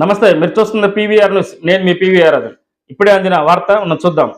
నమస్తే మీరు చూస్తున్న పీవీఆర్ న్యూస్. నేను మీ పీవీఆర్ అది ఇప్పుడే అందిన వార్త ఉన్న చూద్దాం.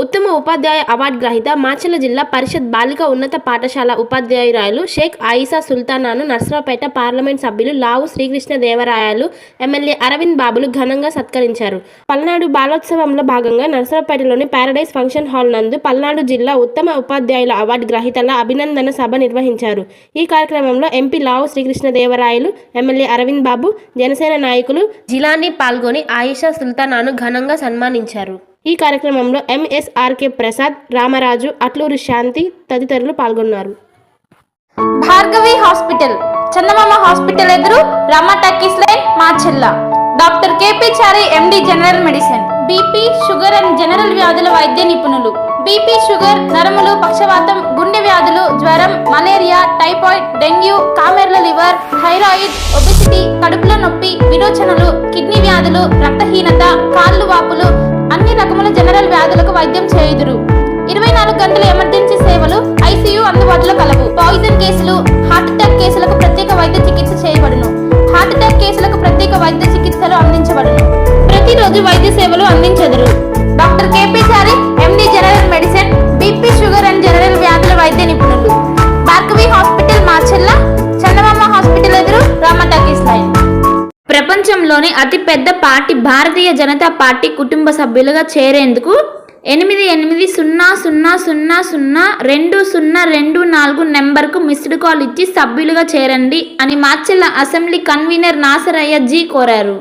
ఉత్తమ ఉపాధ్యాయ అవార్డు గ్రహీత మాచల జిల్లా పరిషత్ బాలిక ఉన్నత పాఠశాల ఉపాధ్యాయురాయలు షేక్ ఆయిషా సుల్తానాను నర్సరావుపేట పార్లమెంట్ సభ్యులు లావు శ్రీకృష్ణ దేవరాయలు ఎమ్మెల్యే అరవింద్ బాబులు ఘనంగా సత్కరించారు. పల్నాడు బాలోత్సవంలో భాగంగా నర్సరావుపేటలోని ప్యారడైజ్ ఫంక్షన్ హాల్ నందు పల్నాడు జిల్లా ఉత్తమ ఉపాధ్యాయుల అవార్డు గ్రహీతల అభినందన సభ నిర్వహించారు. ఈ కార్యక్రమంలో ఎంపీ లావు శ్రీకృష్ణ దేవరాయలు ఎమ్మెల్యే అరవింద్ బాబు జనసేన నాయకులు జిలానీ పాల్గొని ఆయిషా సుల్తానాను ఘనంగా సన్మానించారు. ఈ కార్యక్రమంలో M S R K Prasad Ramaraju Atluri Shanti తదితరులు పాల్గొన్నారు. భార్గవి హాస్పిటల్. చందమామ హాస్పిటల్ ఎదురు Rama talkies line Macherla doctor KP Chari MD general medicine. BP sugar and general వ్యాధుల వైద్య నిపుణులు. బీపీ షుగర్ నరములు పక్షవాతం గుండె వ్యాధులు జ్వరం మలేరియా టైఫాయిడ్ డెంగ్యూ కామెర్ల లివర్ థైరాయిడ్ ఒబిసిటీ కడుపులో నొప్పి విరోచనలు కిడ్నీ వ్యాధులు రక్తహీనత కాళ్ళు వాపులు జనరల్ వ్యాధులకు వైద్యం చేయుదురు. ఇరవై నాలుగు గంటల ఎమర్జెన్సీ సేవలు ఐసీయూ అందుబాటులో కలవు. పాయిజన్ కేసులు హార్ట్ అటాక్ కేసులకు ప్రత్యేక వైద్య చికిత్స చేయబడును. హార్ట్ అటాక్ కేసులకు ప్రత్యేక వైద్య చికిత్సలు అందించబడును. ప్రతిరోజు వైద్య సేవలు అందించెదరు. డాక్టర్ కేపీ ప్రపంచంలోని అతిపెద్ద పార్టీ భారతీయ జనతా పార్టీ కుటుంబ సభ్యులుగా చేరేందుకు ఎనిమిది ఎనిమిది సున్నా సున్నా సున్నా సున్నా రెండు సున్నా రెండు నాలుగు నెంబర్కు మిస్డ్ కాల్ ఇచ్చి సభ్యులుగా చేరండి అని మార్చెల్ల అసెంబ్లీ కన్వీనర్ నాసరయ్య జీ కోరారు.